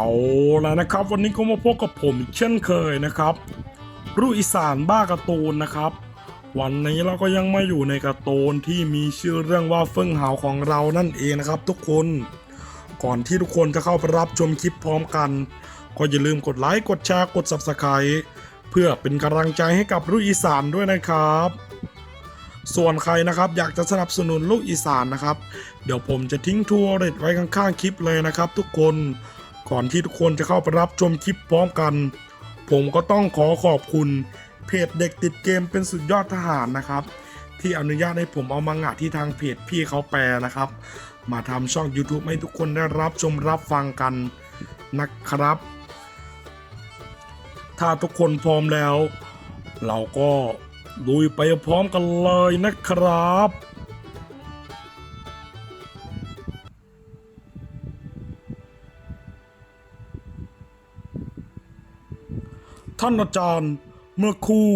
เอาแล้วนะครับ วันนี้ก็มาพบกับผมอีกเช่นเคยนะครับรุ่อีสานบ้าการ์ตูนนะครับ วันนี้เราก็ยังมาอยู่ในการ์ตูนที่มีชื่อเรื่องว่าเฟิ่งหาวของเรานั่นเองนะครับ ทุกคนก่อนที่ทุกคนจะเข้าไปรับชมคลิปพร้อมกัน ก็อย่าลืมกดไลค์กดแชร์กด subscribe เพื่อเป็นกำลังใจให้กับรุ่อีสานด้วยนะครับส่วนใครนะครับอยากจะสนับสนุนลูกอีสานนะครับ เดี๋ยวผมจะทิ้งทัวร์เร็ดไว้ข้างๆคลิปเลยนะครับ ทุกคน ก่อนที่ทุกคนจะเข้าไปรับชมคลิปพร้อมกัน ผมก็ต้องขอขอบคุณเพจเด็กติดเกมเป็นสุดยอดทหารนะครับ ที่อนุญาตให้ผมเอามังงะที่ทางเพจพี่เขาแปลนะครับ มาทำช่อง YouTube ให้ทุกคนได้รับชมรับฟังกันนะครับ ถ้าทุกคนพร้อมแล้ว เราก็ลุยไปพร้อมกันเลยนะครับ ท่านอาจารย์ เมื่อคู่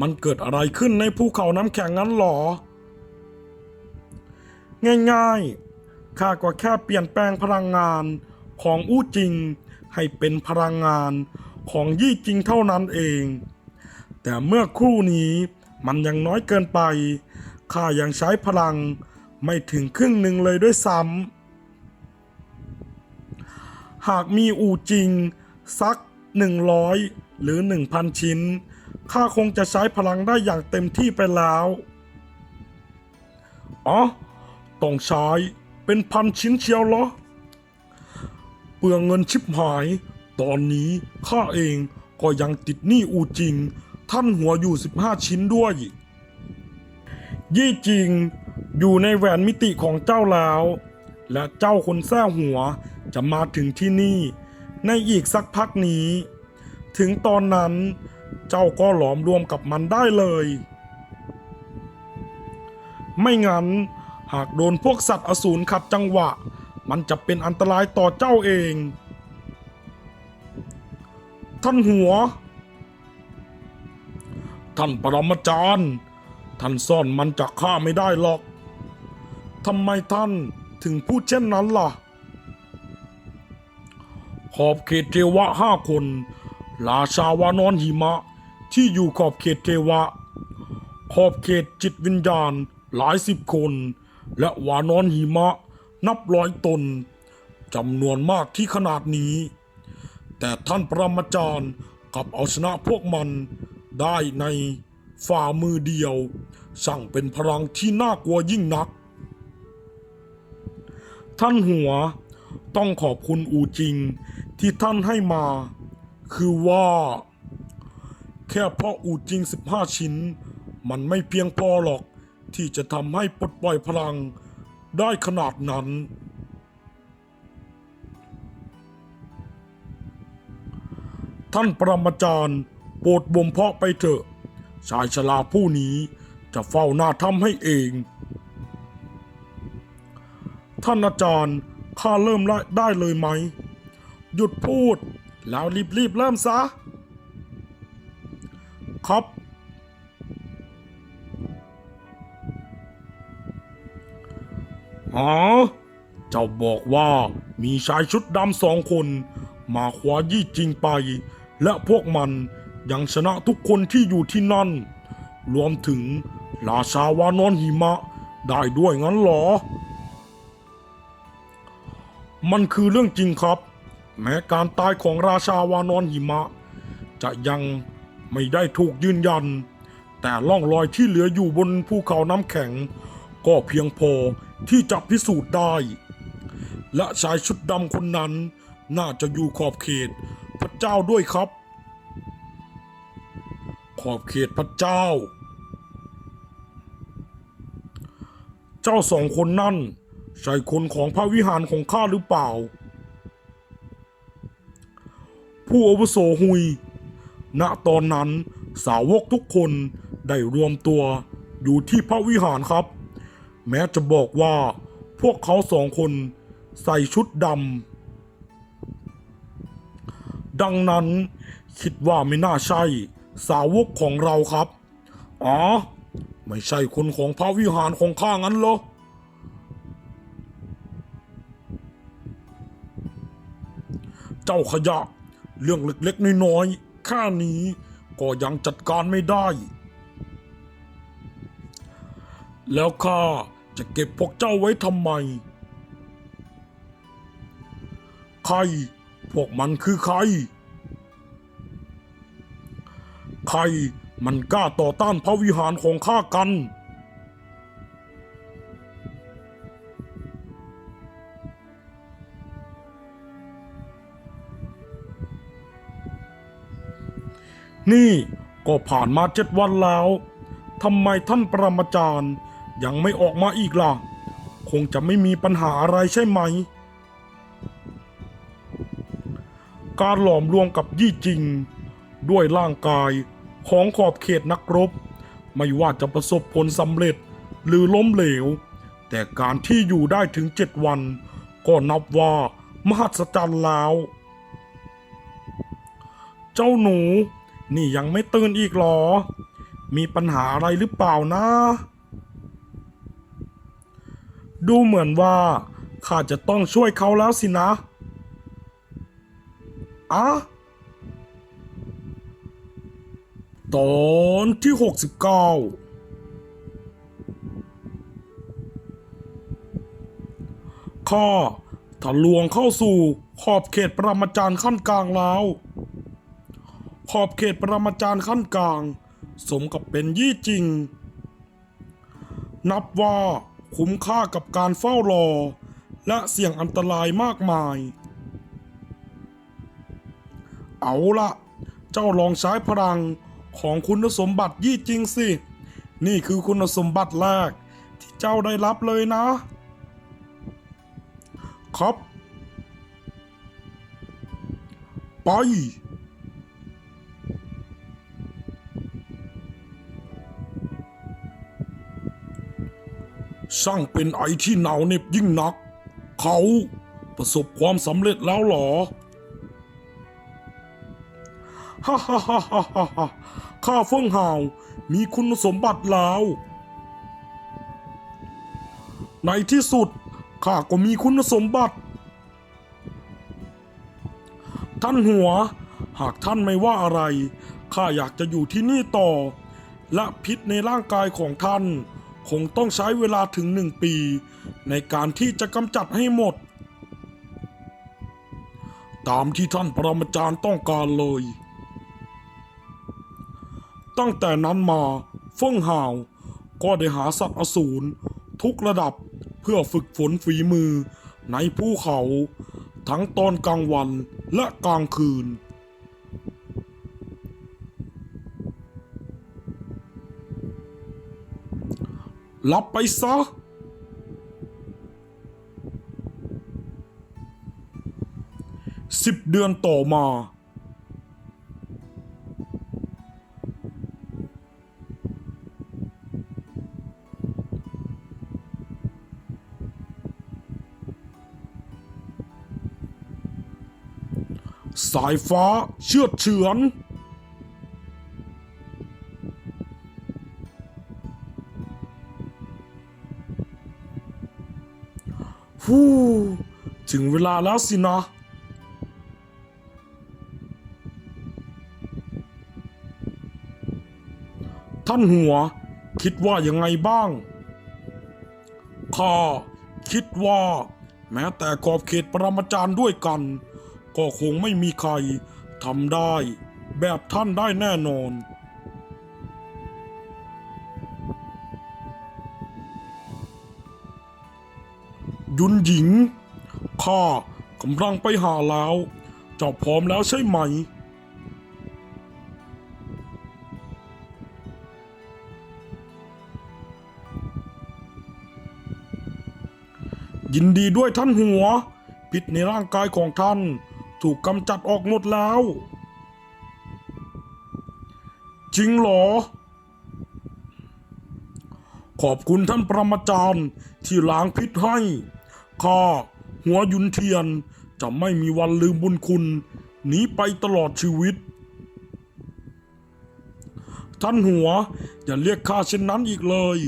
มันเกิดอะไรขึ้นในภูเขาน้ำแข็งงั้นหรอ ง่ายๆ ข้าก็แค่เปลี่ยนแปลงพลังงานของอู้จริง ให้เป็นพลังงานของยี่จริงเท่านั้นเอง แต่เมื่อคู่นี้มันยังน้อยเกินไป ข้ายังใช้พลังไม่ถึงครึ่งหนึ่งเลยด้วยซ้ำ หากมีอู่จริง สัก100 หรือ 1,000 ชิ้น ข้าคงจะใช้พลังได้อย่างเต็มที่ไปแล้ว อ๋อ ต้องใช้เป็นพันชิ้นเชียวเหรอ เปลืองเงินชิบหาย ตอนนี้ข้าเองก็ยังติดหนี้อูจริง ท่านหัวอยู่ 15 ชิ้นด้วย ยี่จริง อยู่ในแหวนมิติของเจ้าแล้ว และเจ้าคนแท้หัวจะมาถึงที่นี่ ในอีกสักพักนี้ ถึงตอนนั้น เจ้าก็หลอมรวมกับมันได้เลย ไม่งั้น หากโดนพวกสัตว์อสูรขัดจังหวะ มันจะเป็นอันตรายต่อเจ้าเอง ท่านหัว ท่านปรมาจารย์ ท่านซ่อนมันจากข้าไม่ได้หรอกทำไมท่านถึงพูดเช่นนั้นล่ะขอบเขตเทวะห้าคน ราชาวานอนหิมะที่อยู่ขอบเขตเทวะ ขอบเขตจิตวิญญาณหลายสิบคน และวานอนหิมะนับร้อยตนจำนวนมากที่ขนาดนี้ แต่ท่านปรมาจารย์กลับเอาชนะพวกมันได้ในฝ่ามือเดียว สั่งเป็นพลังที่น่ากลัวยิ่งนัก ท่านหัวต้องขอบคุณอูจริงที่ท่านให้มา คือว่า แค่เพราะอูจริง 15 ชิ้น มันไม่เพียงพอหรอกที่จะทำให้ปลดปล่อยพลังได้ขนาดนั้น ท่านปรมาจารย์โปรดบ่มเพาะไปเถอะ ชายชราผู้นี้จะเฝ้าหน้าถ้ำให้เอง ท่านอาจารย์ข้าเริ่มได้เลยไหม หยุดพูด แล้วรีบๆเริ่มซะครับ อ๋อ เจ้าบอกว่ามีชายชุดดำสองคน มาคว้ายี่จริงไป และพวกมันยังชนะทุกคนที่อยู่ที่นั่น รวมถึงราชาวานอนหิมะได้ด้วยงั้นเหรอ มันคือเรื่องจริงครับ แม้การตายของราชาวานอนหิมะ จะยังไม่ได้ถูกยืนยัน แต่ล่องรอยที่เหลืออยู่บนภูเขาน้ำแข็ง ก็เพียงพอที่จะพิสูจน์ได้ และชายชุดดำคนนั้น น่าจะอยู่ขอบเขตพระเจ้าด้วยครับ ขอบเขตพระเจ้า เจ้าสองคนนั่นใช่คนของพระวิหารของข้าหรือเปล่า ผู้อาวุโสหุย ณตอนนั้นสาวกทุกคนได้รวมตัวอยู่ที่พระวิหารครับ แม้จะบอกว่าพวกเขาสองคนใส่ชุดดำ ดังนั้นคิดว่าไม่น่าใช่สาวกของเราครับ อ๋อ ไม่ใช่คนของพระวิหารของข้างั้นเหรอ เจ้าขยะ เรื่องเล็กๆน้อยๆแค่นี้ก็ยังจัดการไม่ได้ แล้วข้าจะเก็บพวกเจ้าไว้ทำไม ใคร พวกมันคือใคร ใครมันกล้าต่อต้านพระวิหารของข้ากัน นี่ก็ผ่านมาเจ็ดวันแล้วทำไมท่านปรมาจารย์ยังไม่ออกมาอีกล่ะ คงจะไม่มีปัญหาอะไรใช่ไหม การหลอมรวมกับยี่จริง ด้วยร่างกายของขอบเขตนักรบ ไม่ว่าจะประสบผลสำเร็จหรือล้มเหลว แต่การที่อยู่ได้ถึงเจ็ดวัน ก็นับว่ามหัศจรรย์แล้ว เจ้าหนู นี่ยังไม่ตื่นอีกหรอ มีปัญหาอะไรหรือเปล่านะ ดูเหมือนว่าข้าจะต้องช่วยเขาแล้วสินะอะตอนที่ 69 ข้าทะลวงเข้าสู่ขอบเขตปรมาจารย์ขั้นกลางแล้ว ขอบเขตปรมาจารย์ขั้นกลาง สมกับเป็นยี่จริง นับว่าคุ้มค่ากับการเฝ้ารอ และเสี่ยงอันตรายมากมาย เอาละเจ้าลองใช้พลังของคุณสมบัติยี่จริงสิ นี่คือคุณสมบัติแรก ที่เจ้าได้รับเลยนะ ครับ ไป ช่างเป็นไอที่หนาวเหน็บยิ่งนัก เขาประสบความสำเร็จแล้วหรอ ฮ่าฮ่าฮ่าฮ่าฮ่าฮ่าข้าเฟิ่งหาวมีคุณสมบัติแล้ว ในที่สุดข้าก็มีคุณสมบัติ ท่านหัว หากท่านไม่ว่าอะไร ข้าอยากจะอยู่ที่นี่ต่อ และพิษในร่างกายของท่าน คงต้องใช้เวลาถึงหนึ่งปี ในการที่จะกำจัดให้หมด ตามที่ท่านปรมาจารย์ต้องการเลย ตั้งแต่นั้นมาเฟิ่งห่าวก็ได้หาสัตว์อสูรทุกระดับเพื่อฝึกฝนฝีมือในภูเขา ทั้งตอนกลางวันและกลางคืน รับไปซะ สิบเดือนต่อมา สายฟ้าเชือดเฉือน ฮู้ถึงเวลาแล้วสินะ ท่านหัว คิดว่ายังไงบ้าง ข้าคิดว่า แม้แต่ขอบเขตปรมาจารย์ด้วยกัน ก็คงไม่มีใครทำได้ แบบท่านได้แน่นอนยุน หญิง ข้ากำลังไปหาแล้วเจ้าพร้อมแล้วใช่ไหม ยินดีด้วยท่านหัว พิษในร่างกายของท่าน ถูกกำจัดออกหมดแล้ว จริงเหรอ ขอบคุณท่านประมาจารย์ที่ล้างพิษให้ ข้าหัวยุนเทียนจะไม่มีวันลืมบุญคุณหนีไปตลอดชีวิต ท่านหัวอย่าเรียกข้าเช่นนั้นอีกเลย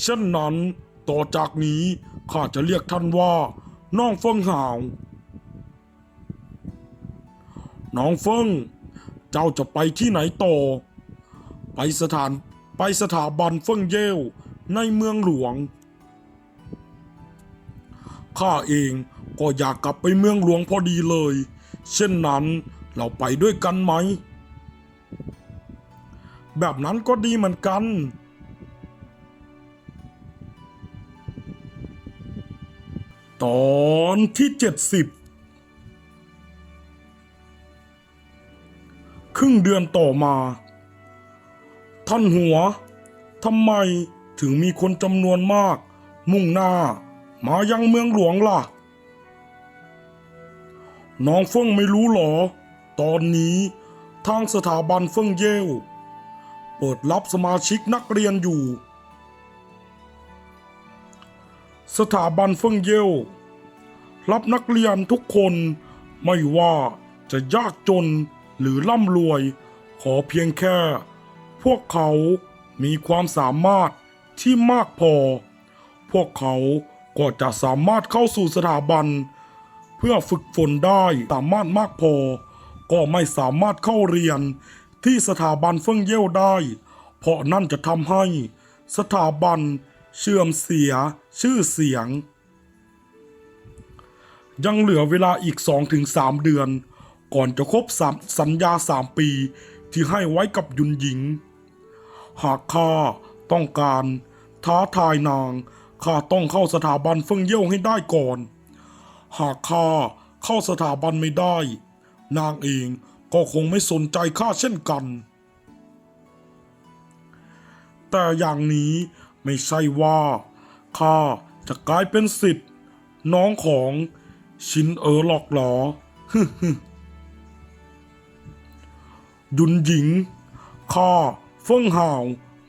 เช่นนั้นต่อจากนี้ข้าจะเรียกท่านว่า น้องเฟิงหาว น้องเฟิง เจ้าจะไปที่ไหนต่อ ไปสถานไปสถาบันเฟิงเย่วในเมืองหลวง ข้าเองก็อยากกลับไปเมืองหลวงพอดีเลย เช่นนั้นเราไปด้วยกันไหม แบบนั้นก็ดีเหมือนกัน ตอนที่เจ็ดสิบครึ่งเดือนต่อมา ท่านหัวทำไมถึงมีคนจำนวนมาก มุ่งหน้า มายังเมืองหลวงล่ะ น้องเฟิ่งไม่รู้หรอ ตอนนี้ทางสถาบันเฟิ่งเย่วเปิดรับสมาชิกนักเรียนอยู่ สถาบันเฟิ่งเย่วรับนักเรียนทุกคนไม่ว่าจะยากจนหรือร่ำรวย ขอเพียงแค่ พวกเขามีความสามารถที่มากพอ พวกเขา ก็จะสามารถเข้าสู่สถาบัน เพื่อฝึกฝนได้สามารถมากพอ ก็ไม่สามารถเข้าเรียนที่สถาบันเฟิ่งเย่วได้ เพราะนั่นจะทำให้สถาบันเชื่อมเสียชื่อเสียง ยังเหลือเวลาอีก 2-3 เดือน ก่อนจะครบส,สัญญา 3 ปีที่ให้ไว้กับยุนหญิง หากข้าต้องการท้าทายนาง ข้าต้องเข้าสถาบันเฟิ่งเย่วให้ได้ก่อน หากข้าเข้าสถาบันไม่ได้ นางเองก็คงไม่สนใจข้าเช่นกัน แต่อย่างนี้ไม่ใช่ว่าข้าจะกลายเป็นสิทธิ์น้องของชินเอ๋อหลอกหรอยุนหญิง ข้าเฟิ่งห่าว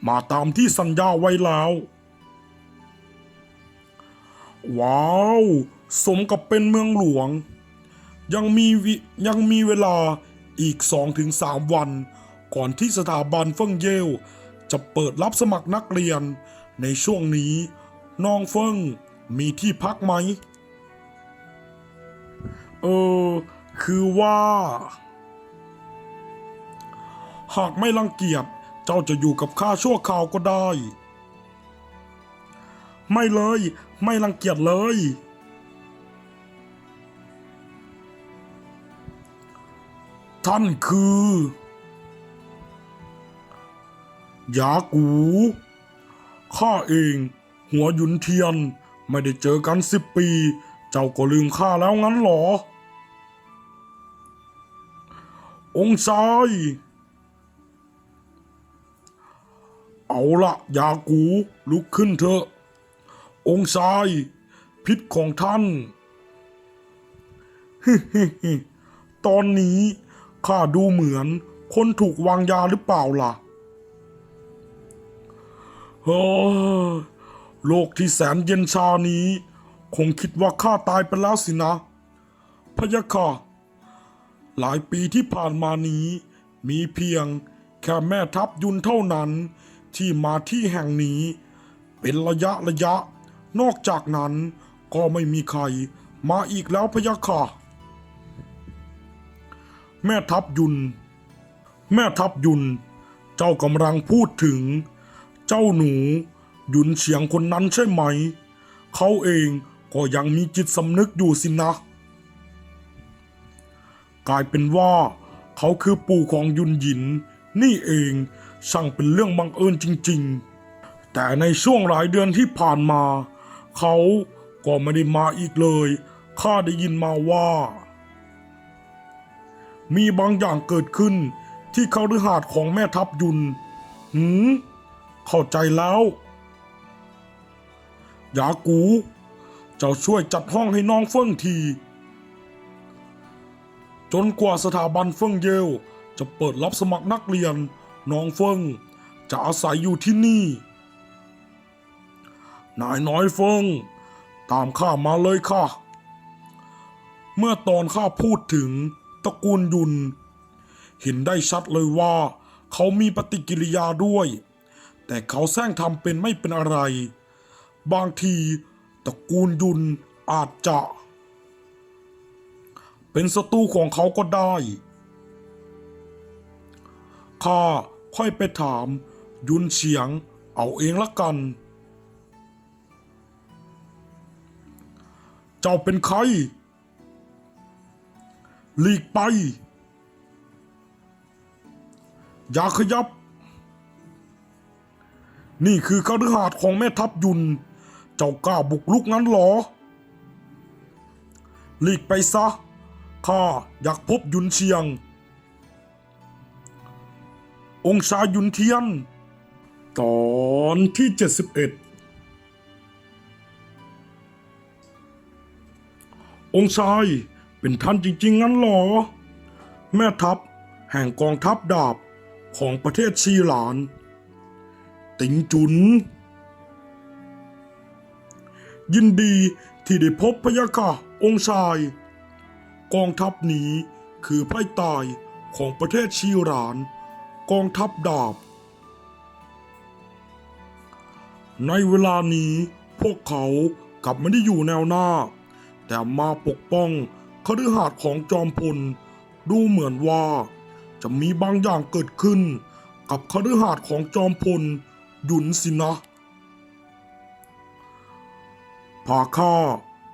มาตามที่สัญญาไว้แล้ว ว้าว สมกับเป็นเมืองหลวง ยังมียังมีเวลาอีก 2-3 วัน ก่อนที่สถาบันเฟิงเย่จะเปิดรับสมัครนักเรียน ในช่วงนี้น้องเฟิงมีที่พักไหม เออ คือว่า หากไม่รังเกียจเจ้าจะอยู่กับข้าชั่วคราวก็ได้ ไม่เลย ไม่รังเกียจเลย ท่านคือ ยากู ข้าเอง หัวหยุนเทียน ไม่ได้เจอกันสิบปี เจ้าก็ลืมข้าแล้วงั้นหรอ องค์ชายเอาละยากูลุกขึ้นเถอะ องค์ชาย พิษของท่านตอนนี้ข้าดูเหมือนคนถูกวางยาหรือเปล่าล่ะเฮ้อโลกที่แสนเย็นชานี้ คงคิดว่าข้าตายไปแล้วสินะ พะยะค่ะ หลายปีที่ผ่านมานี้ มีเพียงแค่แม่ทัพยุนเท่านั้น ที่มาที่แห่งนี้ เป็นระยะระยะ นอกจากนั้นก็ไม่มีใครมาอีกแล้วพะยะค่ะแม่ทัพยุน แม่ทัพยุน เจ้ากำลังพูดถึง เจ้าหนูยุนเฉียงคนนั้นใช่ไหม เขาเองก็ยังมีจิตสำนึกอยู่สินะ กลายเป็นว่า เขาคือปู่ของยุนหยิน นี่เองช่างเป็นเรื่องบังเอิญจริง ๆ แต่ในช่วงหลายเดือนที่ผ่านมา เขาก็ไม่ได้มาอีกเลย ข้าได้ยินมาว่า มีบางอย่างเกิดขึ้นที่เขาฤหาสของแม่ทัพยุน หืม เข้าใจแล้ว ยากู เจ้าช่วยจัดห้องให้น้องเฟิ่งที จนกว่าสถาบันเฟิ่งเยวจะเปิดรับสมัครนักเรียน น้องเฟิ่งจะอาศัยอยู่ที่นี่ นายน้อยเฟิงตามข้ามาเลยค่ะ เมื่อตอนข้าพูดถึงตระกูลยุน เห็นได้ชัดเลยว่า เขามีปฏิกิริยาด้วย แต่เขาแซงทำเป็นไม่เป็นอะไร บางทีตระกูลยุนอาจจะ เป็นศัตรูของเขาก็ได้ข้าค่อยไปถาม ยุนเฉียงเอาเองละกัน เจ้าเป็นใคร หลีกไป อย่าขยับ นี่คือคฤหาสน์ของแม่ทัพยุน เจ้ากล้าบุกลุกงั้นหรอ หลีกไปซะ ข้าอยากพบยุนเชียง องค์ชายยุนเทียน ตอนที่ 71 องค์ชาย เป็นท่านจริง ๆ งั้นหรอ แม่ทัพ แห่งกองทัพดาบของประเทศชีหลาน ติงจุน ยินดีที่ได้พบพยะค่ะองค์ชาย กองทัพนี้คือไพร่ตายของประเทศชีหลาน กองทัพดาบ ในเวลานี้พวกเขากลับไม่ได้อยู่แนวหน้า แต่มาปกป้องคฤหาสน์ของจอมพล ดูเหมือนว่าจะมีบางอย่างเกิดขึ้น กับคฤหาสน์ของจอมพลหยุนสินะพาข้า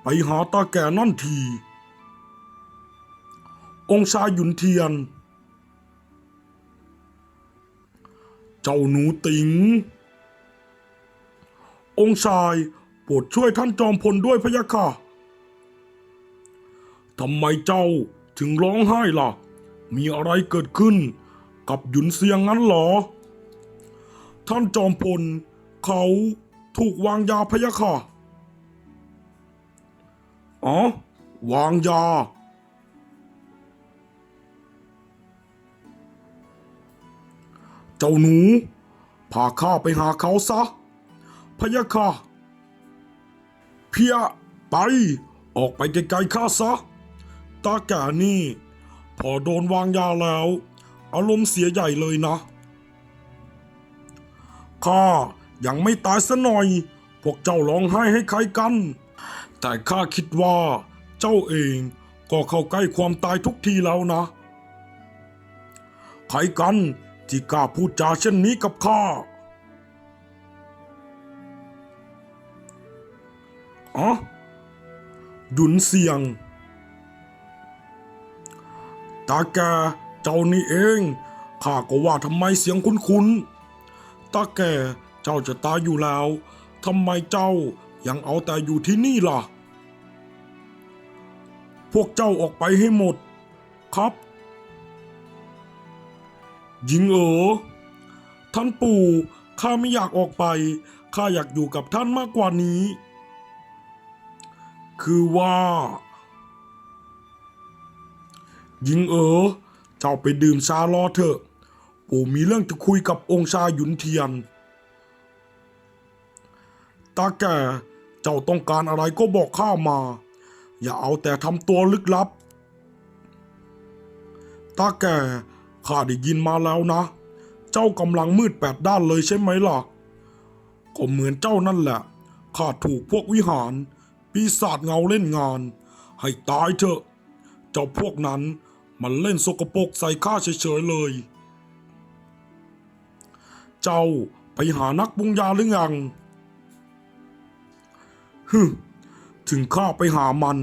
ไปหาตาแก่นั่นที องชายหยุนเทียน เจ้าหนูติงองชายโปรดช่วยท่านจอมพลด้วยพะยะค่ะ ทำไมเจ้าถึงร้องไห้ล่ะ มีอะไรเกิดขึ้นกับหยุนเซียงงั้นเหรอ ท่านจอมพล เขาถูกวางยาพยะค่ะ อ๋อ วางยา เจ้าหนูพาข้าไปหาเขาซะ พยะค่ะ เพียไป ออกไปไกลๆข้าซะ ตาแก่นี่ พอโดนวางยาแล้ว อารมณ์เสียใหญ่เลยนะ ข้ายังไม่ตายซะหน่อย พวกเจ้าร้องไห้ให้ใครกัน แต่ข้าคิดว่า เจ้าเองก็เข้าใกล้ความตายทุกทีแล้วนะ ใครกันที่กล้าพูดจาเช่นนี้กับข้าอ๋อหยุนเสียง ตาแกเจ้านี่เอง ข้าก็ว่าทำไมเสียงคุ้นๆ ตาแกเจ้าจะตายอยู่แล้ว ทำไมเจ้ายังเอาแต่อยู่ที่นี่ล่ะ พวกเจ้าออกไปให้หมด ครับ หญิงเอ๋อ ท่านปู่ ข้าไม่อยากออกไป ข้าอยากอยู่กับท่านมากกว่านี้ คือว่า หญิงเออ เจ้าไปดื่มชารอเถอะ ปู่มีเรื่องจะคุยกับองค์ชาหยุนเทียน ตาแก่เจ้าต้องการอะไรก็บอกข้ามา อย่าเอาแต่ทำตัวลึกลับ ตาแก่ข้าได้ยินมาแล้วนะ เจ้ากำลังมืดแปดด้านเลยใช่ไหมล่ะ ก็เหมือนเจ้านั่นแหละ ข้าถูกพวกวิหาร ปีศาจเงาเล่นงาน ให้ตายเถอะ เจ้าพวกนั้น มันเล่นสกปรกใส่ข้าเฉยๆเลย เจ้าไปหานักปรุงยาหรือยังฮึถึงข้าไปหามัน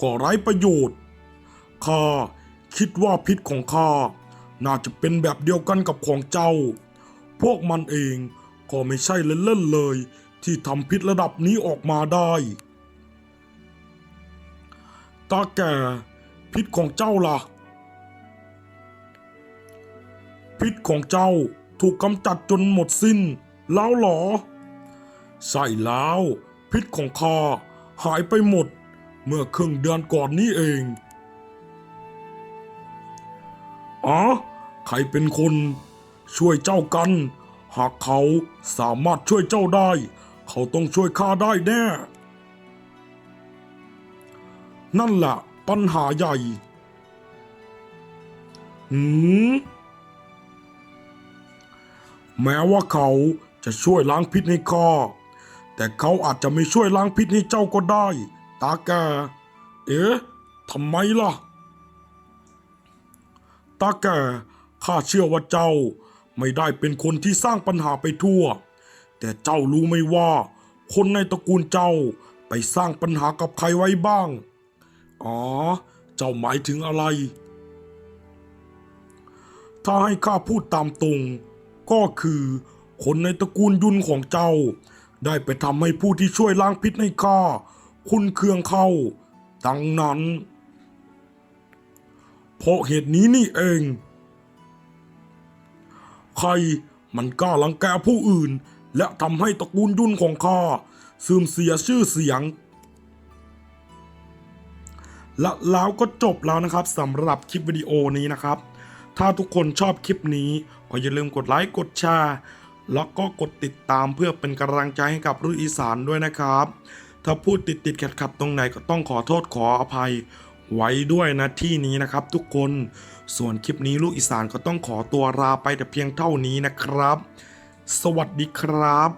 ก็ไร้ประโยชน์ ข้าคิดว่าพิษของข้า น่าจะเป็นแบบเดียวกันกับของเจ้า พวกมันเองก็ไม่ใช่เล่นๆเลย ที่ทำพิษระดับนี้ออกมาได้ ตาแก่พิษของเจ้าล่ะ พิษของเจ้าถูกกำจัดจนหมดสิ้น แล้วหรอใช่แล้ว พิษของข้าหายไปหมด เมื่อครึ่งเดือนก่อนนี้เอง อ๋อ ใครเป็นคนช่วยเจ้ากัน หากเขาสามารถช่วยเจ้าได้ เขาต้องช่วยข้าได้แน่ นั่นแหละปัญหาใหญ่ หืม แม้ว่าเขาจะช่วยล้างพิษให้ข้าแต่เขาอาจจะไม่ช่วยล้างพิษให้เจ้าก็ได้ ตาแก เอ๊ะทำไมล่ะ ตาแกข้าเชื่อว่าเจ้าไม่ได้เป็นคนที่สร้างปัญหาไปทั่ว แต่เจ้ารู้ไหมว่า คนในตระกูลเจ้าไปสร้างปัญหากับใครไว้บ้าง อ๋อ เจ้าหมายถึงอะไร ถ้าให้ข้าพูดตามตรง ก็คือ คนในตระกูลยุนของเจ้า ได้ไปทำให้ผู้ที่ช่วยล้างพิษให้ข้าคุณเคืองเข้า ดังนั้น เพราะเหตุนี้นี่เอง ใครมันกล้าลังแกผู้อื่น และทำให้ตระกูลยุ่นของข้าเสื่อมเสียชื่อเสียงและแล้วก็จบแล้วนะครับสำหรับคลิปวิดีโอนี้นะครับ ถ้าทุกคนชอบคลิปนี้ก็อย่าลืมกดไลค์กดแชร์แล้วก็กดติดตามเพื่อเป็นกำลังใจให้กับรุ่นอีสานด้วยนะครับ ถ้าพูดติดติดขัดขัดตรงไหนก็ต้องขอโทษขออภัย ไว้ด้วยนะที่นี้นะครับ ทุกคนส่วนคลิปนี้ลูกอีสานก็ต้องขอตัวลาไปแต่เพียงเท่านี้นะครับ สวัสดีครับ